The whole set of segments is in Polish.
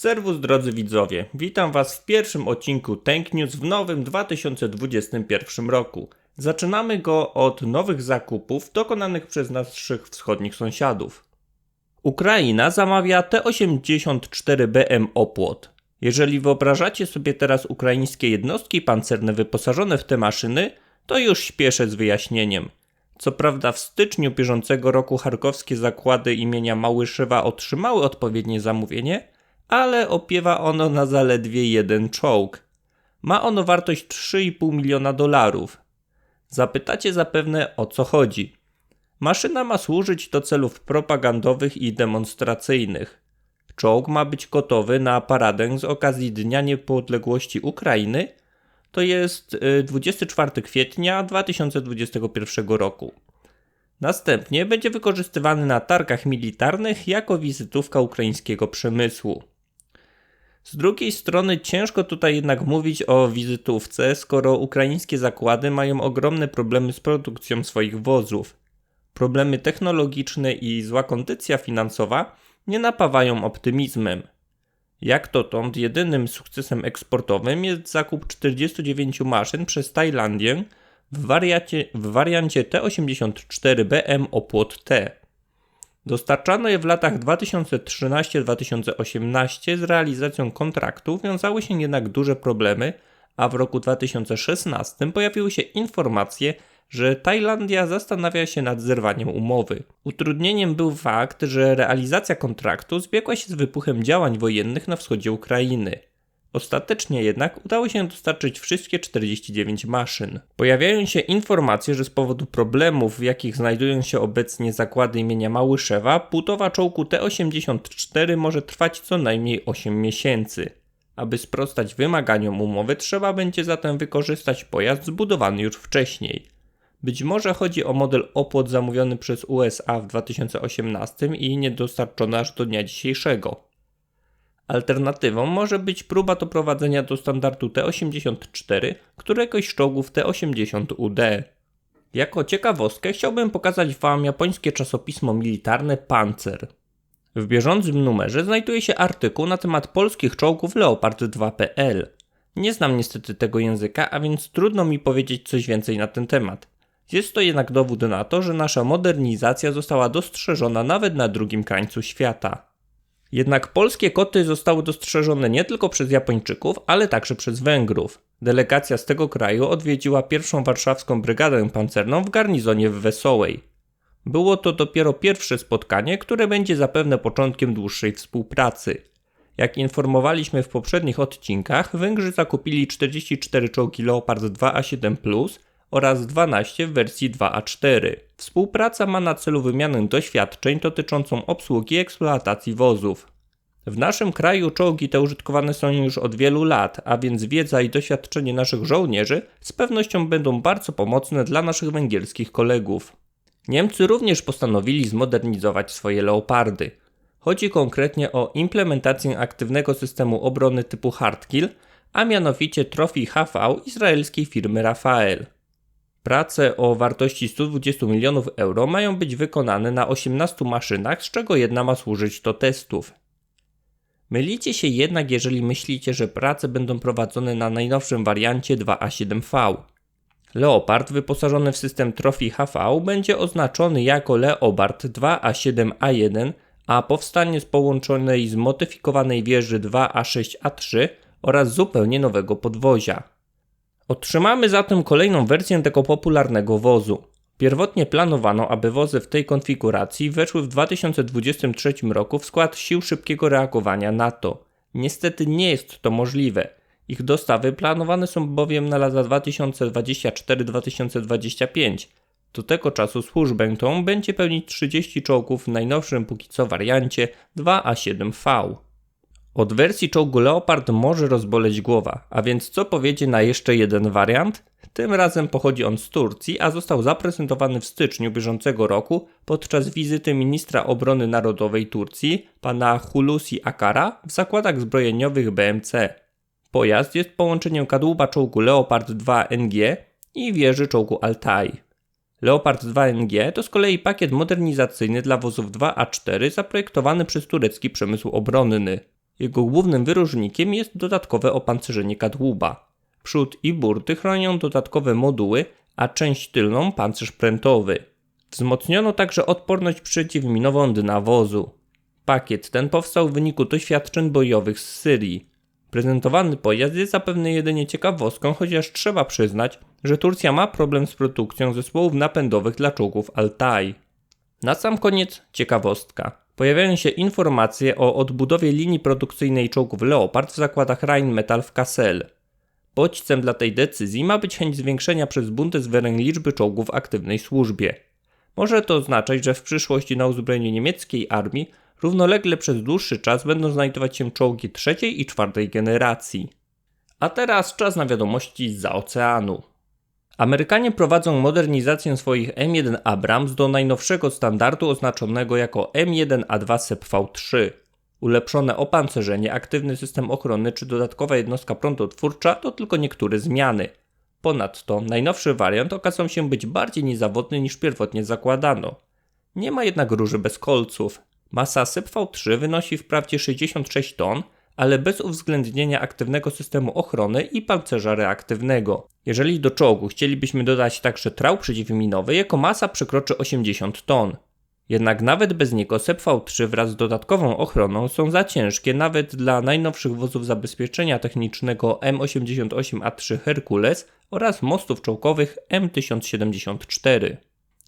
Serwus drodzy widzowie, witam Was w pierwszym odcinku Tank News w nowym 2021 roku. Zaczynamy go od nowych zakupów dokonanych przez naszych wschodnich sąsiadów. Ukraina zamawia T-84BM Opłot. Jeżeli wyobrażacie sobie teraz ukraińskie jednostki pancerne wyposażone w te maszyny, to już śpieszę z wyjaśnieniem. Co prawda w styczniu bieżącego roku charkowskie zakłady imienia Małyszewa otrzymały odpowiednie zamówienie, ale opiewa ono na zaledwie jeden czołg. Ma ono wartość 3,5 miliona dolarów. Zapytacie zapewne o co chodzi. Maszyna ma służyć do celów propagandowych i demonstracyjnych. Czołg ma być gotowy na paradę z okazji Dnia Niepodległości Ukrainy, to jest y, 24 kwietnia 2021 roku. Następnie będzie wykorzystywany na targach militarnych jako wizytówka ukraińskiego przemysłu. Z drugiej strony ciężko tutaj jednak mówić o wizytówce, skoro ukraińskie zakłady mają ogromne problemy z produkcją swoich wozów. Problemy technologiczne i zła kondycja finansowa nie napawają optymizmem. Jak dotąd jedynym sukcesem eksportowym jest zakup 49 maszyn przez Tajlandię w, wariacie, w wariancie T84BM Opłot T. Dostarczano je w latach 2013-2018 z realizacją kontraktu wiązały się jednak duże problemy, a w roku 2016 pojawiły się informacje, że Tajlandia zastanawia się nad zerwaniem umowy. Utrudnieniem był fakt, że realizacja kontraktu zbiegła się z wybuchem działań wojennych na wschodzie Ukrainy. Ostatecznie jednak udało się dostarczyć wszystkie 49 maszyn. Pojawiają się informacje, że z powodu problemów, w jakich znajdują się obecnie zakłady imienia Małyszewa, budowa czołgu T-84 może trwać co najmniej 8 miesięcy. Aby sprostać wymaganiom umowy, trzeba będzie zatem wykorzystać pojazd zbudowany już wcześniej. Być może chodzi o model opłot zamówiony przez USA w 2018 i niedostarczony aż do dnia dzisiejszego. Alternatywą może być próba doprowadzenia do standardu T84 któregoś z czołgów T80UD. Jako ciekawostkę chciałbym pokazać Wam japońskie czasopismo militarne Panzer. W bieżącym numerze znajduje się artykuł na temat polskich czołgów Leopard 2PL. Nie znam niestety tego języka, a więc trudno mi powiedzieć coś więcej na ten temat. Jest to jednak dowód na to, że nasza modernizacja została dostrzeżona nawet na drugim krańcu świata. Jednak polskie koty zostały dostrzeżone nie tylko przez Japończyków, ale także przez Węgrów. Delegacja z tego kraju odwiedziła pierwszą warszawską brygadę pancerną w garnizonie w Wesołej. Było to dopiero pierwsze spotkanie, które będzie zapewne początkiem dłuższej współpracy. Jak informowaliśmy w poprzednich odcinkach, Węgrzy zakupili 44 czołgi Leopard 2A7+, oraz 12 w wersji 2A4. Współpraca ma na celu wymianę doświadczeń dotyczącą obsługi i eksploatacji wozów. W naszym kraju czołgi te użytkowane są już od wielu lat, a więc wiedza i doświadczenie naszych żołnierzy z pewnością będą bardzo pomocne dla naszych węgierskich kolegów. Niemcy również postanowili zmodernizować swoje leopardy. Chodzi konkretnie o implementację aktywnego systemu obrony typu Hardkill, a mianowicie trofii HV izraelskiej firmy Rafael. Prace o wartości 120 milionów euro mają być wykonane na 18 maszynach, z czego jedna ma służyć do testów. Mylicie się jednak, jeżeli myślicie, że prace będą prowadzone na najnowszym wariancie 2A7V. Leopard wyposażony w system Trophy HV będzie oznaczony jako Leopard 2A7A1, a powstanie z połączonej zmodyfikowanej wieży 2A6A3 oraz zupełnie nowego podwozia. Otrzymamy zatem kolejną wersję tego popularnego wozu. Pierwotnie planowano, aby wozy w tej konfiguracji weszły w 2023 roku w skład sił szybkiego reagowania NATO. Niestety nie jest to możliwe. Ich dostawy planowane są bowiem na lata 2024-2025. Do tego czasu służbę tą będzie pełnić 30 czołgów w najnowszym póki co wariancie 2A7V. Od wersji czołgu Leopard może rozboleć głowa, a więc co powiedzie na jeszcze jeden wariant? Tym razem pochodzi on z Turcji, a został zaprezentowany w styczniu bieżącego roku podczas wizyty ministra obrony narodowej Turcji, pana Hulusi Akara, w zakładach zbrojeniowych BMC. Pojazd jest połączeniem kadłuba czołgu Leopard 2 NG i wieży czołgu Altai. Leopard 2 NG to z kolei pakiet modernizacyjny dla wozów 2A4 zaprojektowany przez turecki przemysł obronny. Jego głównym wyróżnikiem jest dodatkowe opancerzenie kadłuba. Przód i burty chronią dodatkowe moduły, a część tylną pancerz prętowy. Wzmocniono także odporność przeciwminową dna wozu. Pakiet ten powstał w wyniku doświadczeń bojowych z Syrii. Prezentowany pojazd jest zapewne jedynie ciekawostką, chociaż trzeba przyznać, że Turcja ma problem z produkcją zespołów napędowych dla czołgów Altai. Na sam koniec ciekawostka. Pojawiają się informacje o odbudowie linii produkcyjnej czołgów Leopard w zakładach Rheinmetall w Kassel. Bodźcem dla tej decyzji ma być chęć zwiększenia przez Bundeswehr liczby czołgów w aktywnej służbie. Może to oznaczać, że w przyszłości na uzbrojeniu niemieckiej armii równolegle przez dłuższy czas będą znajdować się czołgi trzeciej i czwartej generacji. A teraz czas na wiadomości z oceanu. Amerykanie prowadzą modernizację swoich M1 Abrams do najnowszego standardu oznaczonego jako M1A2 SEPV3. Ulepszone opancerzenie, aktywny system ochrony czy dodatkowa jednostka prądotwórcza to tylko niektóre zmiany. Ponadto najnowszy wariant okazał się być bardziej niezawodny niż pierwotnie zakładano. Nie ma jednak róży bez kolców. Masa SEPV3 wynosi wprawdzie 66 ton, ale bez uwzględnienia aktywnego systemu ochrony i pancerza reaktywnego. Jeżeli do czołgu chcielibyśmy dodać także trał przeciwminowy, jego masa przekroczy 80 ton. Jednak nawet bez niego SEPV-3 wraz z dodatkową ochroną są za ciężkie nawet dla najnowszych wozów zabezpieczenia technicznego M88A3 Hercules oraz mostów czołgowych M1074.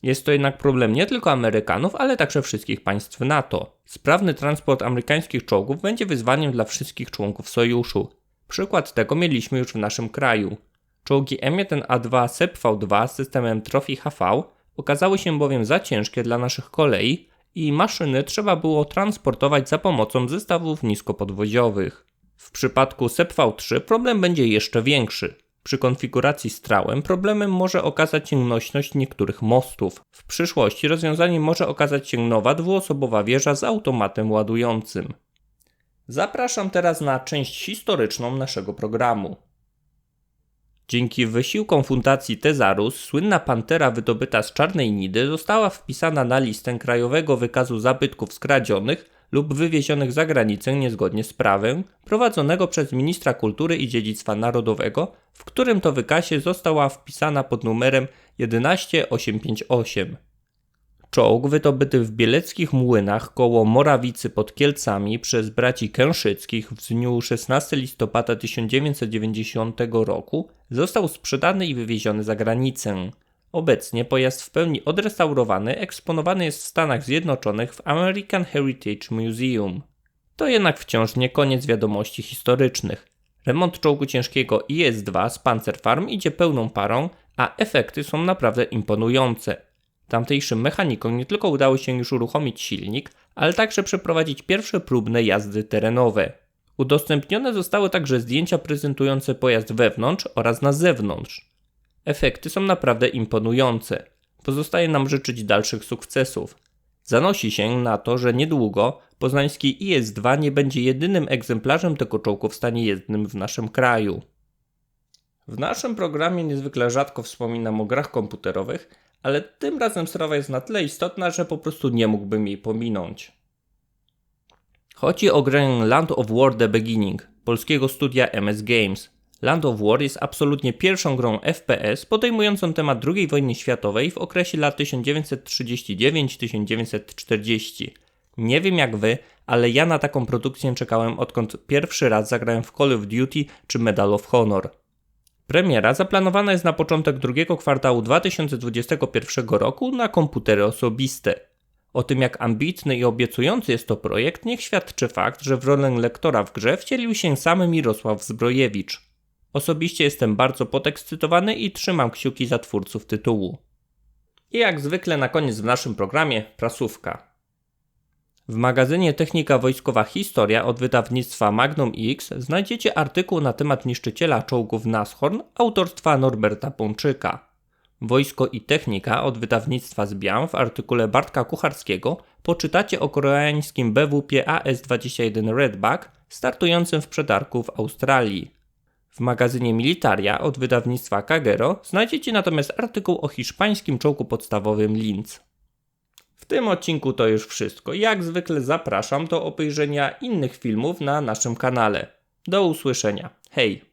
Jest to jednak problem nie tylko Amerykanów, ale także wszystkich państw NATO. Sprawny transport amerykańskich czołgów będzie wyzwaniem dla wszystkich członków sojuszu. Przykład tego mieliśmy już w naszym kraju. Czołgi M1A2 SEPV-2 z systemem Trophy HV okazały się bowiem za ciężkie dla naszych kolei i maszyny trzeba było transportować za pomocą zestawów niskopodwoziowych. W przypadku SEPV-3 problem będzie jeszcze większy. Przy konfiguracji strałem problemem może okazać się nośność niektórych mostów. W przyszłości rozwiązaniem może okazać się nowa dwuosobowa wieża z automatem ładującym. Zapraszam teraz na część historyczną naszego programu. Dzięki wysiłkom Fundacji Tezarus słynna pantera wydobyta z Czarnej Nidy została wpisana na listę Krajowego Wykazu Zabytków Skradzionych lub wywiezionych za granicę niezgodnie z prawem, prowadzonego przez ministra kultury i dziedzictwa narodowego, w którym to wykazie została wpisana pod numerem 11858. Czołg wydobyty w bieleckich młynach koło Morawicy pod Kielcami przez braci Kęszyckich w dniu 16 listopada 1990 roku został sprzedany i wywieziony za granicę. Obecnie pojazd w pełni odrestaurowany eksponowany jest w Stanach Zjednoczonych w American Heritage Museum. To jednak wciąż nie koniec wiadomości historycznych. Remont czołgu ciężkiego IS-2 z Panzerfarm idzie pełną parą, a efekty są naprawdę imponujące. Tamtejszym mechanikom nie tylko udało się już uruchomić silnik, ale także przeprowadzić pierwsze próbne jazdy terenowe. Udostępnione zostały także zdjęcia prezentujące pojazd wewnątrz oraz na zewnątrz. Efekty są naprawdę imponujące. Pozostaje nam życzyć dalszych sukcesów. Zanosi się na to, że niedługo poznański IS-2 nie będzie jedynym egzemplarzem tego czołgu w stanie jezdnym w naszym kraju. W naszym programie niezwykle rzadko wspominam o grach komputerowych, ale tym razem sprawa jest na tyle istotna, że po prostu nie mógłbym jej pominąć. Chodzi o grę Land of War The Beginning polskiego studia MS Games. Land of War jest absolutnie pierwszą grą FPS podejmującą temat II wojny światowej w okresie lat 1939-1940. Nie wiem jak wy, ale ja na taką produkcję czekałem odkąd pierwszy raz zagrałem w Call of Duty czy Medal of Honor. Premiera zaplanowana jest na początek drugiego kwartału 2021 roku na komputery osobiste. O tym jak ambitny i obiecujący jest to projekt niech świadczy fakt, że w rolę lektora w grze wcielił się sam Mirosław Zbrojewicz. Osobiście jestem bardzo podekscytowany i trzymam kciuki za twórców tytułu. I jak zwykle na koniec w naszym programie prasówka. W magazynie Technika Wojskowa Historia od wydawnictwa Magnum X znajdziecie artykuł na temat niszczyciela czołgów Nashorn autorstwa Norberta Pączyka. Wojsko i Technika od wydawnictwa Zbian w artykule Bartka Kucharskiego poczytacie o koreańskim BWP AS-21 Redback startującym w przetargu w Australii. W magazynie Militaria od wydawnictwa Kagero znajdziecie natomiast artykuł o hiszpańskim czołgu podstawowym Linz. W tym odcinku to już wszystko. Jak zwykle zapraszam do obejrzenia innych filmów na naszym kanale. Do usłyszenia. Hej!